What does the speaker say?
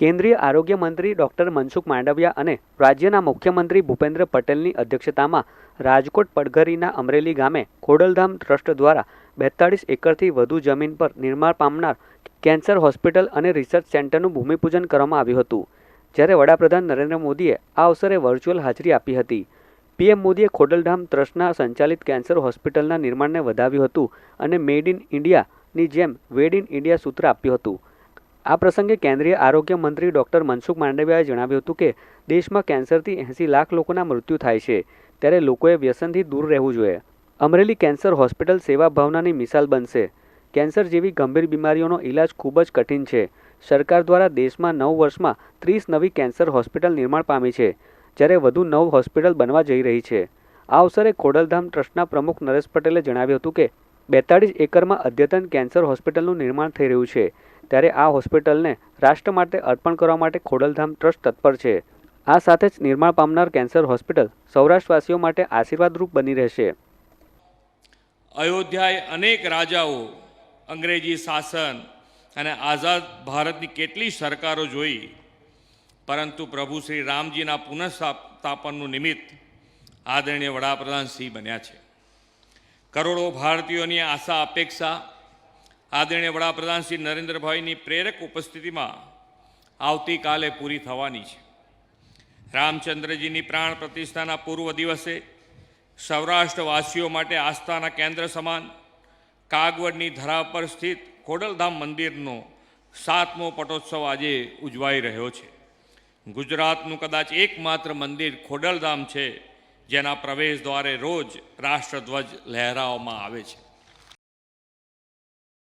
કેન્દ્રીય આરોગ્ય મંત્રી ડોક્ટર મનસુખ માંડવિયા અને રાજ્યના મુખ્યમંત્રી ભૂપેન્દ્ર પટેલની અધ્યક્ષતામાં રાજકોટ પડઘરીના અમરેલી ગામે ખોડલધામ ટ્રસ્ટ દ્વારા બેતાળીસ એકરથી વધુ જમીન પર નિર્માણ પામનાર કેન્સર હોસ્પિટલ અને રિસર્ચ સેન્ટરનું ભૂમિપૂજન કરવામાં આવ્યું હતું. જ્યારે વડાપ્રધાન નરેન્દ્ર મોદીએ આ અવસરે વર્ચ્યુઅલ હાજરી આપી હતી. પીએમ મોદીએ ખોડલધામ ટ્રસ્ટના સંચાલિત કેન્સર હોસ્પિટલના નિર્માણને વધાવ્યું હતું અને મેડ ઇન ઇન્ડિયાની જેમ વેડ ઇન ઇન્ડિયા સૂત્ર આપ્યું હતું. આ પ્રસંગે કેન્દ્રીય આરોગ્ય મંત્રી ડોક્ટર મનસુખ માંડવિયાએ જણાવ્યું હતું કે દેશમાં કેન્સરથી એંસી લાખ લોકોના મૃત્યુ થાય છે. ત્યારે લોકોએ વ્યસનથી દૂર રહેવું જોઈએ. અમરેલી કેન્સર હોસ્પિટલ સેવા ભાવનાની મિસાલ બનશે. કેન્સર જેવી ગંભીર બીમારીઓનો ઇલાજ ખૂબ જ કઠિન છે. સરકાર દ્વારા દેશમાં નવ વર્ષમાં ત્રીસ નવી કેન્સર હોસ્પિટલ નિર્માણ પામી છે, જ્યારે વધુ નવ હોસ્પિટલ બનવા જઈ રહી છે. આ અવસરે ખોડલધામ ટ્રસ્ટના પ્રમુખ નરેશ પટેલે જણાવ્યું હતું કે બેતાળીસ એકરમાં અદ્યતન કેન્સર હોસ્પિટલનું નિર્માણ થઈ રહ્યું છે. ત્યારે આ હોસ્પિટલને રાષ્ટ્ર માટે અર્પણ કરવા માટે ખોડલધામ ટ્રસ્ટ તત્પર છે. આ સાથે જ નિર્માણ પામનાર કેન્સર હોસ્પિટલ સૌરાષ્ટ્રવાસીઓ માટે આશીર્વાદરૂપ બની રહેશે. અયોધ્યાએ અનેક રાજાઓ, અંગ્રેજી શાસન અને આઝાદ ભારતની કેટલી સરકારો જોઈ, પરંતુ પ્રભુ શ્રી રામજીના પુનઃસ્થાપનનું નિમિત્ત આદરણીય વડાપ્રધાન શ્રી બન્યા છે. કરોડો ભારતીયોની આશા, અપેક્ષા આદરણીય વડાપ્રધાન શ્રી નરેન્દ્રભાઈની પ્રેરક ઉપસ્થિતિમાં આવતીકાલે પૂરી થવાની છે. રામચંદ્રજીની પ્રાણ પ્રતિષ્ઠાના પૂર્વ દિવસે સૌરાષ્ટ્રવાસીઓ માટે આસ્થાના કેન્દ્ર સમાન કાગવડની ધરા પર સ્થિત ખોડલધામ મંદિરનો સાતમો પટોત્સવ આજે ઉજવાઈ રહ્યો છે. ગુજરાતનું કદાચ એકમાત્ર મંદિર ખોડલધામ છે, જેના પ્રવેશ દ્વારે રોજ રાષ્ટ્રધ્વજ લહેરાવવામાં આવે છે.